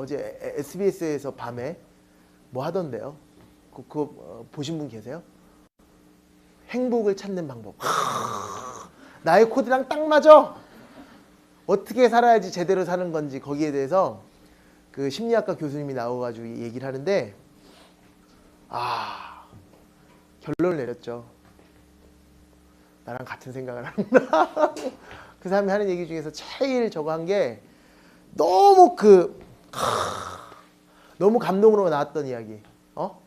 어제 SBS에서 밤에 뭐 하던데요? 그, 그거 어, 보신 분 계세요? 행복을 찾는 방법. 하, 나의 코드랑 딱 맞아. 어떻게 살아야지 제대로 사는 건지 거기에 대해서 그 심리학과 교수님이 나와가지고 이 얘기를 하는데 아 결론을 내렸죠. 나랑 같은 생각을 한다. 그 사람이 하는 얘기 중에서 제일 저거 한 게 너무 그 하, 너무 감동으로 나왔던 이야기. 어?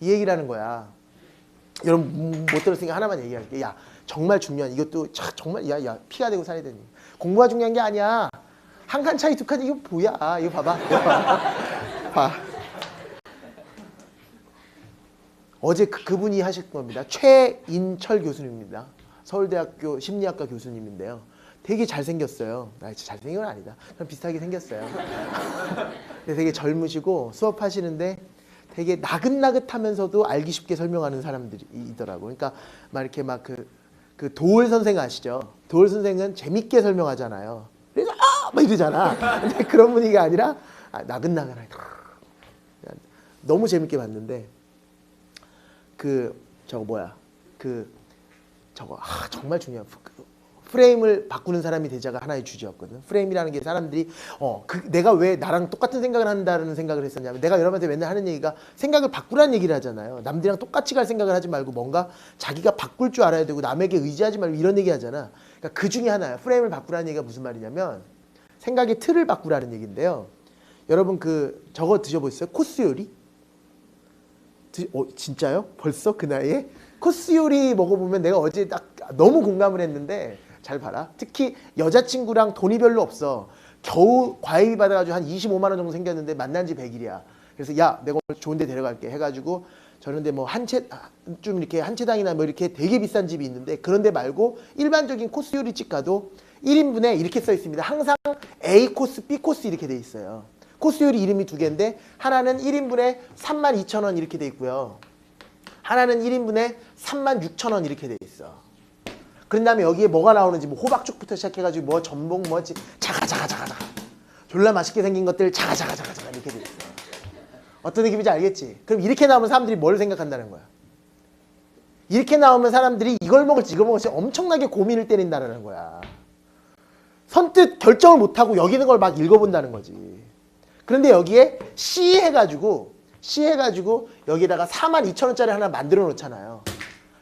이 얘기라는 거야. 여러분 못 들었으니까 하나만 얘기할게. 야 정말 중요한 이것도 참 정말 야 야 피가 되고 살이 되니 공부가 중요한 게 아니야. 한 칸 차이 두 칸 이거 뭐야? 이거 봐봐. 이거 봐. 봐. 어제 그, 그분이 하실 겁니다. 최인철 교수님입니다. 서울대학교 심리학과 교수님인데요. 되게 잘생겼어요. 나 진짜 잘생긴 건 아니다. 좀 비슷하게 생겼어요. 근데 되게 젊으시고 수업하시는데 되게 나긋나긋하면서도 알기 쉽게 설명하는 사람들이더라고. 그러니까 막 이렇게 막그 그 도울 선생 아시죠? 도울 선생은 재밌게 설명하잖아요. 그래서 아 막 이러잖아. 근데 그런 분위기가 아니라 아, 나긋나긋하게 너무 재밌게 봤는데 그 저거 뭐야 그 저거 아, 정말 중요한 그 프레임을 바꾸는 사람이 되자가 하나의 주제였거든. 프레임이라는 게 사람들이 어 그 내가 왜 나랑 똑같은 생각을 한다는 생각을 했었냐면 내가 여러분한테 맨날 하는 얘기가 생각을 바꾸라는 얘기를 하잖아요. 남들이랑 똑같이 갈 생각을 하지 말고 뭔가 자기가 바꿀 줄 알아야 되고 남에게 의지하지 말고 이런 얘기 하잖아. 그러니까 그 중에 하나야. 프레임을 바꾸라는 얘기가 무슨 말이냐면 생각의 틀을 바꾸라는 얘기인데요. 여러분 그 저거 드셔보셨어요? 코스 요리? 드, 어, 진짜요? 벌써 그 나이에? 코스 요리 먹어보면 내가 어제 딱 너무 공감을 했는데 잘 봐라. 특히 여자친구랑 돈이 별로 없어. 겨우 과외비 받아가지고 한 25만 원 정도 생겼는데 만난 지 100일이야. 그래서 야 내가 오늘 좋은 데 데려갈게 해가지고 저런데 뭐 한 채 좀 이렇게 한 채당이나 뭐 이렇게 되게 비싼 집이 있는데 그런데 말고 일반적인 코스 요리집 가도 1인분에 이렇게 써 있습니다. 항상 A 코스, B 코스 이렇게 돼 있어요. 코스 요리 이름이 두 개인데 하나는 1인분에 3만 2천 원 이렇게 돼 있고요. 하나는 1인분에 3만 6천 원 이렇게 돼 있어. 그런 다음에 여기에 뭐가 나오는지 뭐 호박죽부터 시작해가지고 뭐 전복 뭐지 자가 자가 자가 자가 졸라 맛있게 생긴 것들 자가 자가 자가 자가 이렇게 돼 있어. 어떤 느낌인지 알겠지? 그럼 이렇게 나오면 사람들이 뭘 생각한다는 거야? 이렇게 나오면 사람들이 이걸 먹을지 이걸 먹을지 엄청나게 고민을 때린다는 거야. 선뜻 결정을 못하고 여기 있는 걸 막 읽어본다는 거지. 그런데 여기에 C 해가지고 C 해가지고 여기다가 4만 2천 원짜리 하나 만들어 놓잖아요.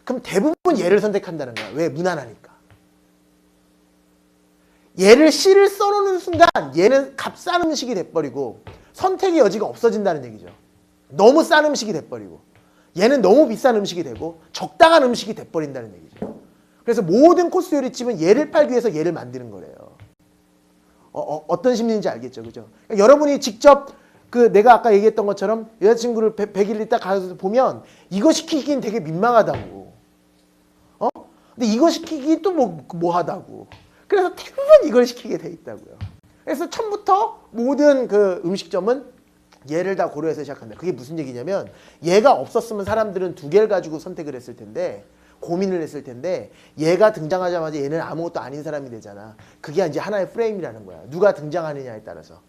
그럼 대부분 얘를 선택한다는 거야. 왜? 무난하니까. 얘를 C를 써놓는 순간 얘는 값싼 음식이 돼버리고 선택의 여지가 없어진다는 얘기죠. 너무 싼 음식이 돼버리고 얘는 너무 비싼 음식이 되고 적당한 음식이 돼버린다는 얘기죠. 그래서 모든 코스 요리집은 얘를 팔기 위해서 얘를 만드는 거래요. 어, 떤 심리인지 알겠죠, 그죠? 그러니까 여러분이 직접 그 내가 아까 얘기했던 것처럼 여자친구를 100 일 있다 가서 보면 이거 시키긴 되게 민망하다고. 어? 근데 이거 시키기 또 뭐, 뭐 하다고. 그래서 대부분 이걸 시키게 돼 있다고요. 그래서 처음부터 모든 그 음식점은 얘를 다 고려해서 시작한다. 그게 무슨 얘기냐면 얘가 없었으면 사람들은 두 개를 가지고 선택을 했을 텐데 고민을 했을 텐데 얘가 등장하자마자 얘는 아무것도 아닌 사람이 되잖아. 그게 이제 하나의 프레임이라는 거야. 누가 등장하느냐에 따라서.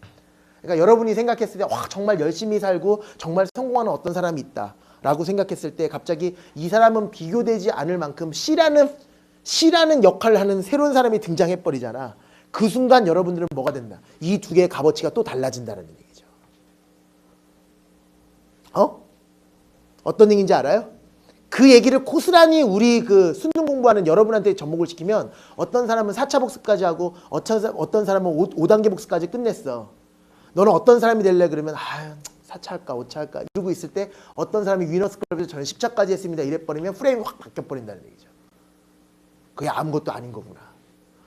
그러니까 여러분이 생각했을 때 와 정말 열심히 살고 정말 성공하는 어떤 사람이 있다 라고 생각했을 때 갑자기 이 사람은 비교되지 않을 만큼 C라는 C라는 역할을 하는 새로운 사람이 등장해 버리잖아. 그 순간 여러분들은 뭐가 된다? 이 두 개의 값어치가 또 달라진다는 얘기죠. 어? 어떤 얘기인지 알아요? 그 얘기를 고스란히 우리 그 수능 공부하는 여러분한테 접목을 시키면 어떤 사람은 4차 복습까지 하고 어떤, 사람은 5, 5단계 복습까지 끝냈어. 너는 어떤 사람이 될래? 그러면 아유 4차 할까 5차 할까 이러고 있을 때 어떤 사람이 위너스 클럽에서 저는 10차까지 했습니다. 이래버리면 프레임이 확 바뀌어버린다는 얘기죠. 그게 아무것도 아닌 거구나.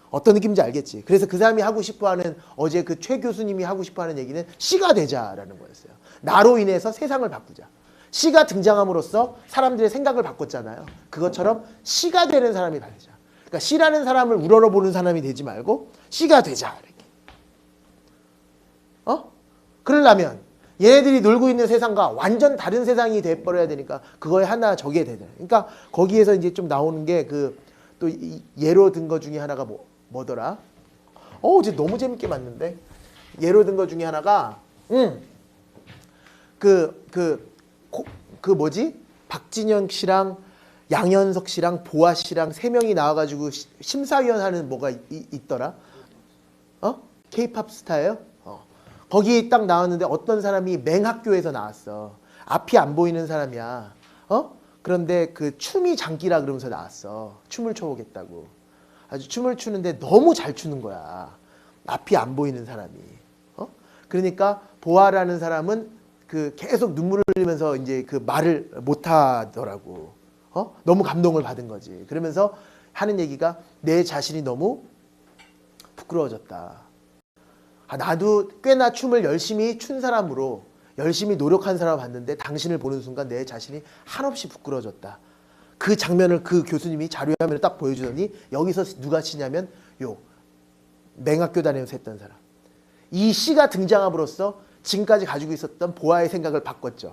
어떤 느낌인지 알겠지? 그래서 그 사람이 하고 싶어하는 어제 그 최 교수님이 하고 싶어하는 얘기는 씨가 되자라는 거였어요. 나로 인해서 세상을 바꾸자. 씨가 등장함으로써 사람들의 생각을 바꿨잖아요. 그것처럼 씨가 되는 사람이 되자. 그러니까 씨라는 사람을 우러러보는 사람이 되지 말고 씨가 되자. 이렇게. 어? 그러려면 얘네들이 놀고 있는 세상과 완전 다른 세상이 돼버려야 되니까 그거에 하나 저게 되잖아요. 그러니까 거기에서 이제 좀 나오는 게 그 또 예로 든 거 중에 하나가 뭐, 뭐더라? 어, 어제 너무 재밌게 봤는데 예로 든것 중에 하나가 음, 그, 그, 코- 그 뭐지? 박진영 씨랑 양현석 씨랑 보아 씨랑 세 명이 나와가지고 시- 심사위원 하는 뭐가 이- 이- 있더라? 어? 케이팝 스타예요? 어. 거기 딱 나왔는데 어떤 사람이 맹학교에서 나왔어. 앞이 안 보이는 사람이야. 어? 그런데 그 춤이 장기라 그러면서 나왔어. 춤을 춰보겠다고. 아주 춤을 추는데 너무 잘 추는 거야. 앞이 안 보이는 사람이. 어? 그러니까 보아라는 사람은 그 계속 눈물을 흘리면서 이제 그 말을 못 하더라고. 어? 너무 감동을 받은 거지. 그러면서 하는 얘기가 내 자신이 너무 부끄러워졌다. 아, 나도 꽤나 춤을 열심히 춘 사람으로 열심히 노력한 사람 봤는데 당신을 보는 순간 내 자신이 한없이 부끄러워졌다. 그 장면을 그 교수님이 자료 화면을 딱 보여주더니 여기서 누가 치냐면 요 맹학교 다니면서 했던 사람. 이 씨가 등장함으로써 지금까지 가지고 있었던 보아의 생각을 바꿨죠.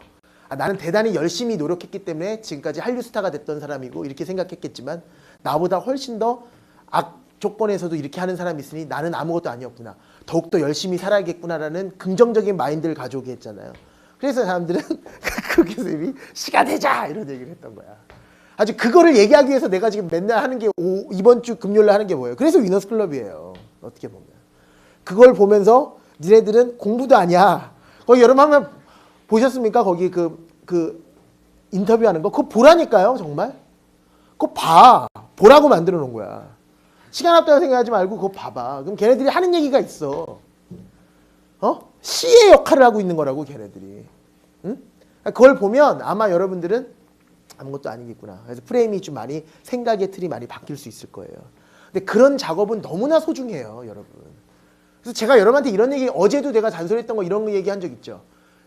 아, 나는 대단히 열심히 노력했기 때문에 지금까지 한류 스타가 됐던 사람이고 이렇게 생각했겠지만 나보다 훨씬 더 악 조건에서도 이렇게 하는 사람이 있으니 나는 아무것도 아니었구나. 더욱더 열심히 살아야겠구나라는 긍정적인 마인드를 가져오게 했잖아요. 그래서 사람들은 그 교수님이 시간 되자 이런 얘기를 했던 거야. 아주 그거를 얘기하기 위해서 내가 지금 맨날 하는 게 오- 이번 주 금요일에 하는 게 뭐예요? 그래서 위너스 클럽이에요. 어떻게 보면. 그걸 보면서 니네들은 공부도 아니야. 거기 여러분 한번 보셨습니까? 거기 그, 그 인터뷰하는 거. 그거 보라니까요, 정말. 그거 봐. 보라고 만들어 놓은 거야. 시간 없다고 생각하지 말고 그거 봐봐. 그럼 걔네들이 하는 얘기가 있어. 어? 시의 역할을 하고 있는 거라고 걔네들이. 응? 그걸 보면 아마 여러분들은 아무것도 아니겠구나. 그래서 프레임이 좀 많이 생각의 틀이 많이 바뀔 수 있을 거예요. 근데 그런 작업은 너무나 소중해요, 여러분. 그래서 제가 여러분한테 이런 얘기 어제도 내가 잔소리했던 거 이런 거 얘기한 적 있죠.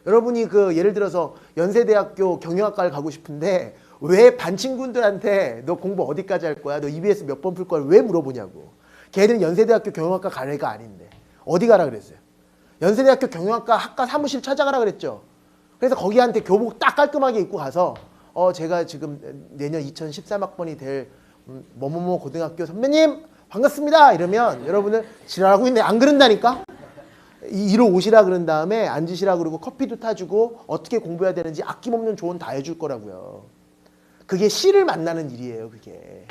여러분이 그 예를 들어서 연세대학교 경영학과를 가고 싶은데 왜 반 친구들한테 너 공부 어디까지 할 거야? 너 EBS 몇 번 풀 거야? 왜 물어보냐고. 걔들은 연세대학교 경영학과 갈 애가 아닌데 어디 가라 그랬어요? 연세대학교 경영학과 학과 사무실 찾아가라 그랬죠. 그래서 거기한테 교복 딱 깔끔하게 입고 가서 어 제가 지금 내년 2013학번이 될 음, 뭐뭐뭐 고등학교 선배님 반갑습니다 이러면 여러분은 지랄하고 있네 안 그런다니까 이- 이로 오시라 그런 다음에 앉으시라 그러고 커피도 타주고 어떻게 공부해야 되는지 아낌없는 조언 다 해줄 거라고요 그게 씨를 만나는 일이에요 그게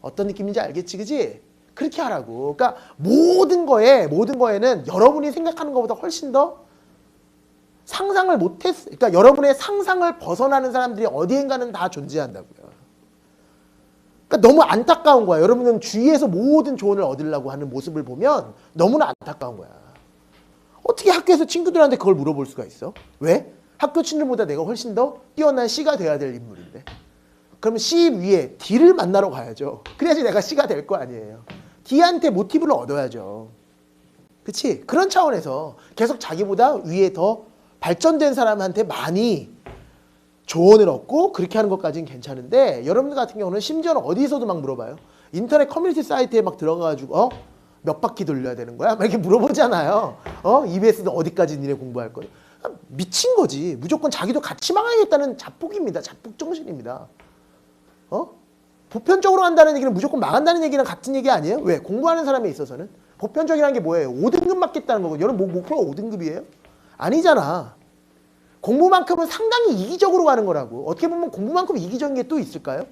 어떤 느낌인지 알겠지 그지 그렇게 하라고 그러니까 모든 거에 모든 거에는 여러분이 생각하는 것보다 훨씬 더 상상을 못했, 그러니까 여러분의 상상을 벗어나는 사람들이 어디엔가는 다 존재한다고요. 그러니까 너무 안타까운 거야. 여러분은 주위에서 모든 조언을 얻으려고 하는 모습을 보면 너무나 안타까운 거야. 어떻게 학교에서 친구들한테 그걸 물어볼 수가 있어? 왜? 학교 친구보다 내가 훨씬 더 뛰어난 C가 돼야 될 인물인데. 그러면 C 위에 D를 만나러 가야죠. 그래야지 내가 C가 될 거 아니에요. D한테 모티브를 얻어야죠. 그치? 그런 차원에서 계속 자기보다 위에 더 발전된 사람한테 많이 조언을 얻고 그렇게 하는 것까지는 괜찮은데 여러분들 같은 경우는 심지어는 어디서도 막 물어봐요. 인터넷 커뮤니티 사이트에 막 들어가가지고 어? 몇 바퀴 돌려야 되는 거야? 막 이렇게 물어보잖아요. 어? EBS는 어디까지 니네 공부할 거야? 아, 미친 거지. 무조건 자기도 같이 망하겠다는 자폭입니다. 자폭 정신입니다. 어? 보편적으로 한다는 얘기는 무조건 망한다는 얘기랑 같은 얘기 아니에요? 왜? 공부하는 사람에 있어서는 보편적이라는 게 뭐예요? 5등급 맞겠다는 거고 여러분 뭐 목표가 5등급이에요? 아니잖아. 공부만큼은 상당히 이기적으로 가는 거라고. 어떻게 보면 공부만큼 이기적인 게 또 있을까요?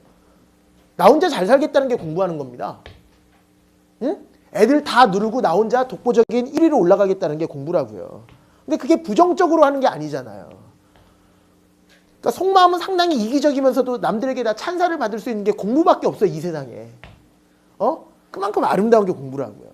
나 혼자 잘 살겠다는 게 공부하는 겁니다. 응? 애들 다 누르고 나 혼자 독보적인 1위로 올라가겠다는 게 공부라고요. 근데 그게 부정적으로 하는 게 아니잖아요. 그러니까 속마음은 상당히 이기적이면서도 남들에게 다 찬사를 받을 수 있는 게 공부밖에 없어요, 이 세상에. 어? 그만큼 아름다운 게 공부라고요.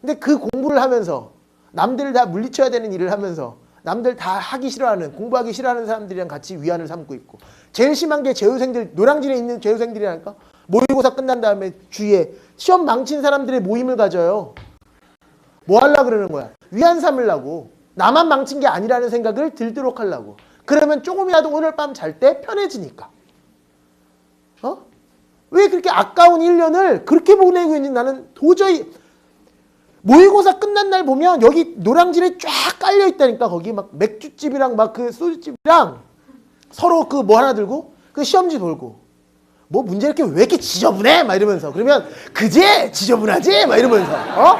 근데 그 공부를 하면서 남들을 다 물리쳐야 되는 일을 하면서 남들 다 하기 싫어하는 공부하기 싫어하는 사람들이랑 같이 위안을 삼고 있고 제일 심한 게 재우생들 노량진에 있는 재우생들이라니까 모의고사 끝난 다음에 주위에 시험 망친 사람들의 모임을 가져요. 뭐 하려 그러는 거야? 위안 삼으려고 나만 망친 게 아니라는 생각을 들도록 하려고. 그러면 조금이라도 오늘 밤 잘 때 편해지니까. 어? 왜 그렇게 아까운 1년을 그렇게 보내고 있는지 나는 도저히 모의고사 끝난 날 보면 여기 노량진에 쫙 깔려 있다니까 거기 막 맥주집이랑 막 그 소주집이랑 서로 그 뭐 하나 들고 그 시험지 돌고 뭐 문제 이렇게 왜 이렇게 지저분해 막 이러면서 그러면 그제 지저분하지 막 이러면서 어?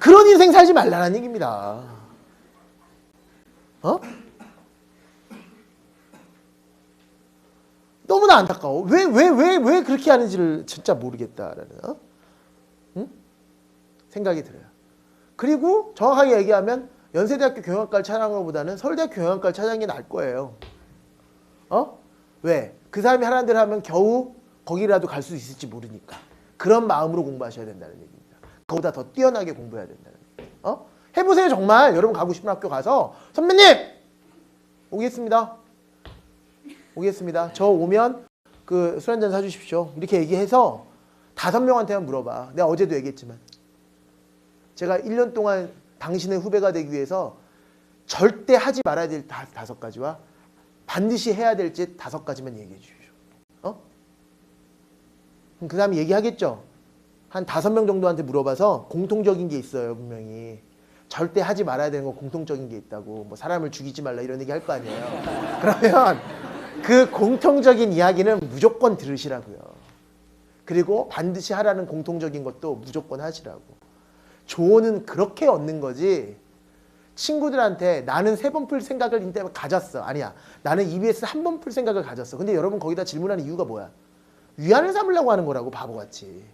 그런 인생 살지 말라는 얘기입니다. 어? 너무나 안타까워. 왜, 왜, 왜, 왜 그렇게 하는지를 진짜 모르겠다라는, 어? 응? 생각이 들어요. 그리고 정확하게 얘기하면 연세대학교 경영학과를 찾아간 것보다는 서울대학교 경영학과를 찾아간 게 나을 거예요. 어? 왜? 그 사람이 하라는 대로 하면 겨우 거기라도 갈 수 있을지 모르니까. 그런 마음으로 공부하셔야 된다는 얘기입니다. 그보다 더 뛰어나게 공부해야 된다는. 어? 해보세요 정말. 여러분 가고 싶은 학교 가서 선배님 오겠습니다. 오겠습니다. 저 오면 그 술 한잔 사주십시오. 이렇게 얘기해서 다섯 명한테만 물어봐. 내가 어제도 얘기했지만 제가 1년 동안 당신의 후배가 되기 위해서 절대 하지 말아야 될 다- 다섯 가지와 반드시 해야 될 짓 다섯 가지만 얘기해 주십시오. 어? 그 다음에 얘기하겠죠. 한 다섯 명 정도한테 물어봐서 공통적인 게 있어요 분명히. 절대 하지 말아야 되는 거 공통적인 게 있다고. 뭐 사람을 죽이지 말라 이런 얘기 할 거 아니에요. 그러면 그 공통적인 이야기는 무조건 들으시라고요. 그리고 반드시 하라는 공통적인 것도 무조건 하시라고. 조언은 그렇게 얻는 거지. 친구들한테 나는 세 번 풀 생각을 이때 가졌어. 아니야. 나는 EBS 한 번 풀 생각을 가졌어. 근데 여러분 거기다 질문하는 이유가 뭐야? 위안을 삼으려고 하는 거라고 바보같이.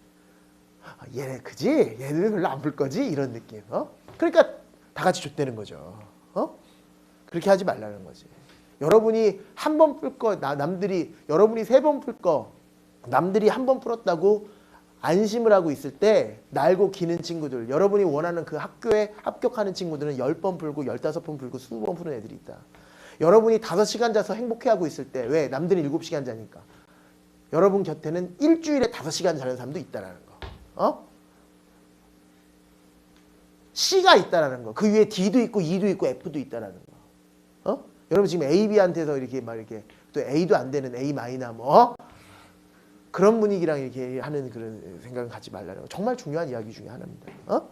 아, 얘네 그지? 얘네들 별로 안풀 거지? 이런 느낌. 어? 그러니까 다 같이 줬다는 거죠. 어? 그렇게 하지 말라는 거지. 여러분이 한 번 풀 거, 나- 남들이 여러분이 세 번 풀 거, 남들이 한 번 풀었다고 안심을 하고 있을 때 날고 기는 친구들, 여러분이 원하는 그 학교에 합격하는 친구들은 열 번 풀고 열다섯 번 풀고 스무 번 푸는 애들이 있다. 여러분이 다섯 시간 자서 행복해하고 있을 때 왜? 남들은 일곱 시간 자니까. 여러분 곁에는 일주일에 다섯 시간 자는 사람도 있다라는 거. 어? C가 있다라는 거. 그 위에 D도 있고 E도 있고 F도 있다라는 거. 어? 여러분 지금 A, B한테서 이렇게 막 이렇게 또 A도 안 되는 A 마이나 뭐 어? 그런 분위기랑 이렇게 하는 그런 생각은 갖지 말라는 거. 정말 중요한 이야기 중에 하나입니다. 어?